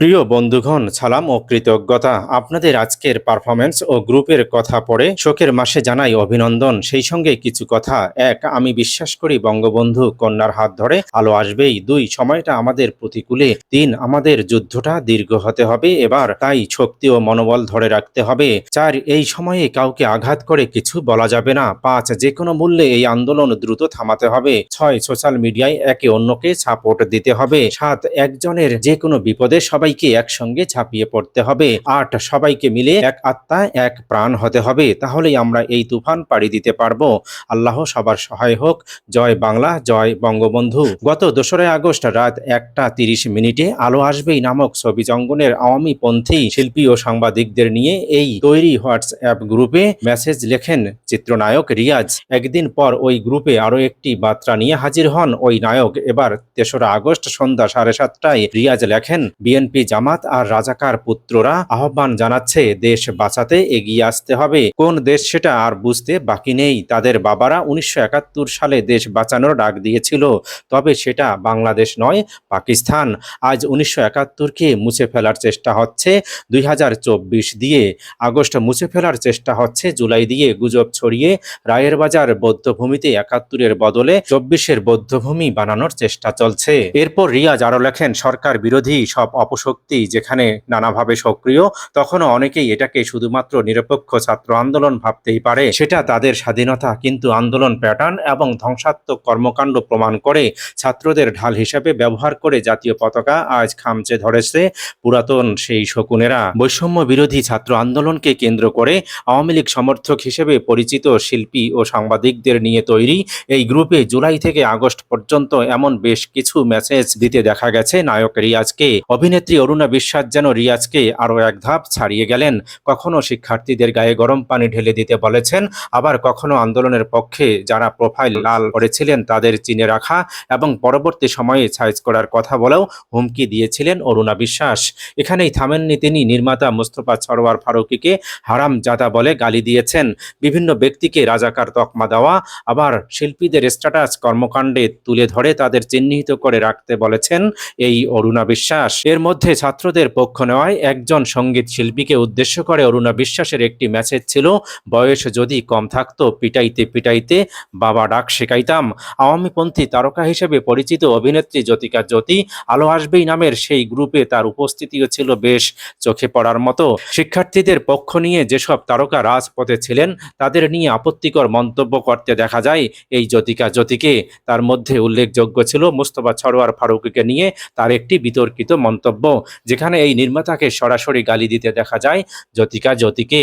প্রিয় বন্ধুগণ, সালাম ও কৃতজ্ঞতা। আপনাদের আজকের পারফরমেন্স ও গ্রুপের কথা পড়ে শোকের মাসে জানাই অভিনন্দন। সেই সঙ্গে কিছু কথা। এক, আমি বিশ্বাস করি বঙ্গবন্ধু কন্যার হাত ধরে আলো আসবেই। দুই, সময়টা আমাদের প্রতিকূলে। তিন, আমাদের যুদ্ধটা দীর্ঘ হতে হবে। এবার তাই শক্তি ও মনোবল ধরে রাখতে হবে। চার, এই সময়ে কাউকে আঘাত করে কিছু বলা যাবে না। পাঁচ যে কোনো মূল্যে এই আন্দোলন দ্রুত থামাতে হবে। ছয় সোশ্যাল মিডিয়ায় একে অন্যকে সাপোর্ট দিতে হবে। সাত, একজনের যে কোনো বিপদে সবাইকে একসঙ্গে ঝাঁপিয়ে পড়তে হবে। আট সবাইকে মিলে এক আত্মা, এক প্রাণ হতে হবে। তাহলেই আমরা এই তুফান পাড়ি দিতে পারব। আল্লাহ সবার সহায় হোক। জয় বাংলা, জয় বঙ্গবন্ধু। গত দোসরা আগস্ট রাত একটা তিরিশ মিনিটে আলো আসবেই নামক ছবি জঙ্গনের আওয়ামী পন্থী, শিল্পী ও সাংবাদিকদের নিয়ে এই তৈরি হোয়াটসঅ্যাপ গ্রুপে মেসেজ লেখেন চিত্রনায়ক রিয়াজ। একদিন পর ওই গ্রুপে আরও একটি বার্তা নিয়ে হাজির হন ওই নায়ক। এবার তেসরা আগস্ট সন্ধ্যা সাড়ে সাতটায় রিয়াজ লেখেন, বিএনপি জামাত আর রাজাকার পুত্ররা আহ্বান জানাচ্ছে, দেশ বাঁচাতে এগিয়ে আসতে হবে। কোন দেশ সেটা আর বুঝতে বাকি নেই। তাদের বাবারা উনিশশো একাত্তর সালে দেশ বাঁচানোর ডাক দিয়েছিল। তবে সেটা বাংলাদেশ নয়, পাকিস্তান। আজ উনিশশো একাত্তরকে মুছে ফেলার চেষ্টা হচ্ছে দুই হাজার চব্বিশ দিয়ে। আগস্ট মুছে ফেলার চেষ্টা হচ্ছে জুলাই দিয়ে গুজব ছড়িয়ে রায়ের বাজার বৌদ্ধভূমিতে একাত্তরের বদলে চব্বিশের বৌদ্ধভূমি বানানোর চেষ্টা চলছে। এরপর রিয়াজ আরও লেখেন, সরকার বিরোধী সব অপশক্তি যেখানে নানাভাবে সক্রিয়, তখনও অনেকেই এটাকে শুধুমাত্র নিরপেক্ষ ছাত্র আন্দোলন ভাবতেই পারে। সেটা তাদের স্বাধীনতা, কিন্তু আন্দোলন প্যাটার্ন এবং ধ্বংসাত্মক কর্মকাণ্ড প্রমাণ করে ছাত্রদের ঢাল হিসেবে ব্যবহার করে জাতীয় পতাকা আজ খামচে ধরেছে পুরাতন সেই শকুনেরা। বৈষম্য বিরোধী ছাত্র আন্দোলনকে কেন্দ্র করে আওয়ামী লীগ সমর্থক হিসেবে পরিচিত শিল্পী ও সাংবাদিকদের নিয়ে তৈরি এই গ্রুপে জুলাই থেকে আগস্ট পর্যন্ত এমন বেশ কিছু মেসেজ দিতে দেখা গেছে নায়ক রিয়াজকে। অভিনেত্রী অরুণা বিশ্বাস যেন রিয়াজকে আরও এক ধাপ ছাড়িয়ে গেলেন। কখনো শিক্ষার্থীদের গায়ে গরম পানি ঢেলে দিতে বলেছেন, আবার কখনো আন্দোলনের পক্ষে যারা প্রোফাইল লাল করেছিলেন তাদের চিনে রাখা এবং পরবর্তী সময়ে সাইজ করার কথা বলেও হুমকি দিয়েছিলেন অরুণা বিশ্বাস। এখানেই থামেননি তিনি, নির্মাতা মোস্তফা সরোয়ার ফারুকিকে হারাম জাদা বলে গালি দিয়েছেন। বিভিন্ন ব্যক্তিকে রাজাকার তকমা দেওয়া, আবার শিল্পীদের স্ট্যাটাস কর্মকাণ্ডে তুলে ধরে তাদের চিহ্নিত করে রাখতে বলেছেন এই অরুণা বিশ্বাস। এর মধ্যে ছাত্রদের পক্ষ নেওয়ায় একজন সংগীত শিল্পীকে উদ্দেশ্য করে অরুণা বিশ্বাসের একটি মেসেজ ছিল, বয়স যদি কম থাকতো, পিটাইতে পিটাইতে বাবা ডাক শেখাইতাম। আওয়ামীপন্থী তারকা হিসেবে পরিচিত অভিনেত্রী জ্যোতিকা জ্যোতি আলো আসবেই নামের সেই গ্রুপে তার উপস্থিতিও ছিল বেশ চোখে পড়ার মতো। শিক্ষার্থীদের পক্ষ নিয়ে যেসব তারকা রাজপথে ছিলেন, তাদের নিয়ে আপত্তিকর মন্তব্য করতে দেখা যায় এই জ্যোতিকা জ্যোতিকে। তার মধ্যে উল্লেখযোগ্য ছিল মুস্তফা সরোয়ার ফারুকিকে নিয়ে তার একটি বিতর্কিত মন্তব্য। যেখানে এই নির্মাতাকে সরাসরি গালি দিতে দেখা যায়। জ্যোতিকা জ্যোতিকে